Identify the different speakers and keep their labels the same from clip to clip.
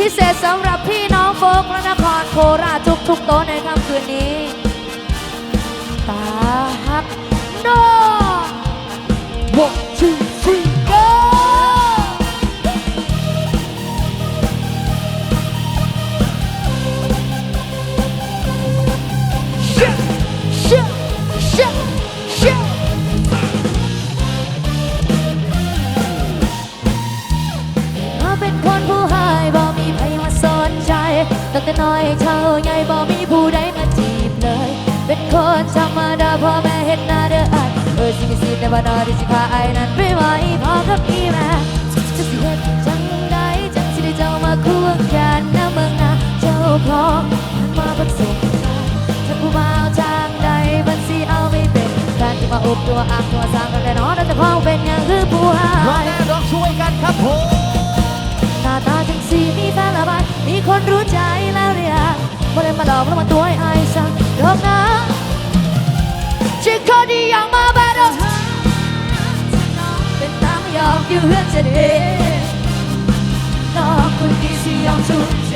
Speaker 1: พิเศษสำหรับพี่น้องโฟกและนครโคราชทุกทุกๆโต๊ะในค่ำคืนนี้ตาฮักโน
Speaker 2: one two three
Speaker 1: ตั้งแต่น้อยเท่าใหญ่บ่มีผู้ใดมาจีบเลย เป็นคนธรรมดาพ่อแม่เห็นหน้าเด้ออายเออสิมีสิทธิ์แต่ว่านอที่สิพาไอ้ายนั้นไปไหวพอกับอีแม่จะสิเฮ็ดจังใดจังสิได้เจ้ามาควงกันนะเมืองนาเจ้าของมาผสมกันถ้าผู้บ่าวทางใดมันสิเอาไม่เป็นการที่มาอุบตัวอักตัวสร้างกันแต่น้องนั่จะพ้อเป็นอย่างคือผู้หา
Speaker 2: ร้องแน่ร้องช่วยกันครับผม
Speaker 1: คนรู้ใจแล้วหรือยังบ่ได้มาหลอกแล้วมาตัวให้อายสักดอกนะฉันคนที่ยังมาบ้านเราเป็นตามยอมอยู่เพื่อนจะดีน้องคนดีสิยอมทุ่มเท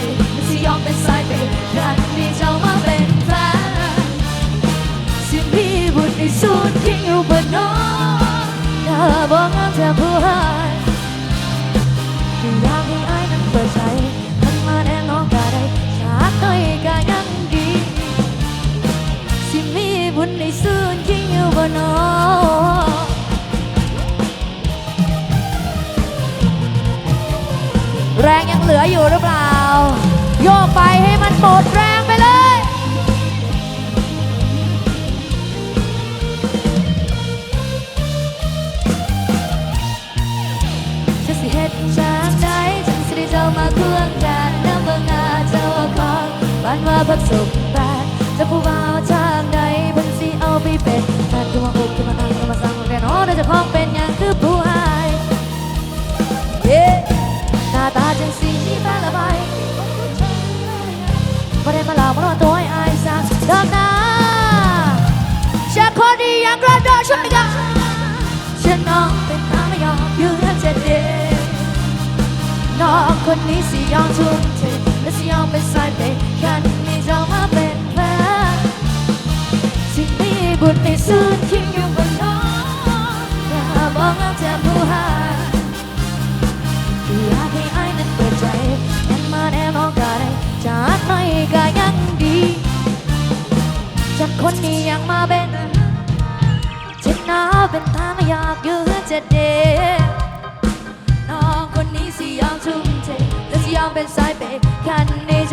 Speaker 1: สิยอมเป็นสายเปย์กันที่เจ้ามาเป็นแฟนสิมีบุญในสุดที่อยู่ นอแรงยังเหลืออยู่หรือเปล่า โยกไปให้มันหมดแรงไปเลย จะสิเฮ็ดจากใดจังสิได้เจ้ามาเควงกันน้ำเบิ่งหน้าเจ้าของบ้านว่าพักสุขแป คนนี้สิยอมทุ่มเทและสิยอมเป็นสายเปย์แค่นี้จะมาเป็นแฟนสิ่งมีบุญในสุดที่อยู่บนน้องอย่าบอกเอาแต่ผู้หาอยากให้อายนั้นเปิดใจยันมาแน่นอนก็ได้จากหน่อยก็ยังดีจากคนนี้ยังมาเป็นฉันน่าเป็นตาไม่ เทและสิยอมเป็นสายเปย์คันนี้จะมาเป็นแฟน